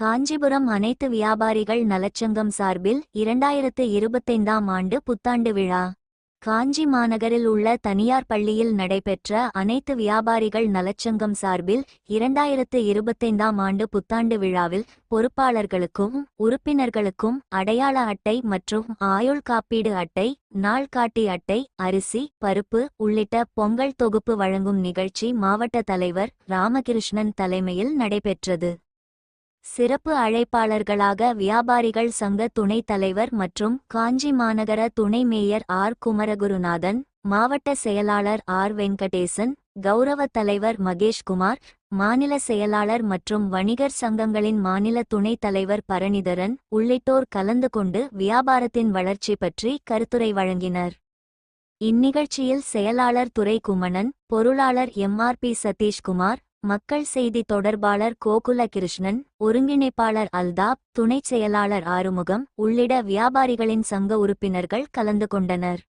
காஞ்சிபுரம் அனைத்து வியாபாரிகள் நலச்சங்கம் சார்பில் இரண்டாயிரத்து இருபத்தைந்தாம் ஆண்டு புத்தாண்டு விழா. காஞ்சி மாநகரில் உள்ள தனியார் பள்ளியில் நடைபெற்ற அனைத்து வியாபாரிகள் நலச்சங்கம் சார்பில் இரண்டாயிரத்து இருபத்தைந்தாம் ஆண்டு புத்தாண்டு விழாவில் பொறுப்பாளர்களுக்கும் உறுப்பினர்களுக்கும் அடையாள அட்டை மற்றும் ஆயுள் காப்பீடு அட்டை நாள்காட்டி அட்டை அரிசி பருப்பு உள்ளிட்ட பொங்கல் தொகுப்பு வழங்கும் நிகழ்ச்சி மாவட்ட தலைவர் ராமகிருஷ்ணன் தலைமையில் நடைபெற்றது. சிறப்பு அழைப்பாளர்களாக வியாபாரிகள் சங்க துணைத் தலைவர் மற்றும் காஞ்சி மாநகர துணை மேயர் ஆர். குமரகுருநாதன் மாவட்ட செயலாளர் ஆர். வெங்கடேசன் கௌரவ தலைவர் மகேஷ்குமார் மாநில செயலாளர் மற்றும் வணிகர் சங்கங்களின் மாநில துணைத் தலைவர் பரணிதரன் உள்ளிட்டோர் கலந்து கொண்டு வியாபாரத்தின் வளர்ச்சி பற்றி கருத்துரை வழங்கினர். இந்நிகழ்ச்சியில் செயலாளர் துரை குமணன் பொருளாளர் எம்ஆர்பி சதீஷ்குமார் மக்கள் செய்தி தொடர்பாளர் கோகுல கிருஷ்ணன் ஒருங்கிணைப்பாளர் அல்தாப் துணைச் செயலாளர் ஆறுமுகம் உள்ளிட்ட வியாபாரிகளின் சங்க உறுப்பினர்கள் கலந்து கொண்டனர்.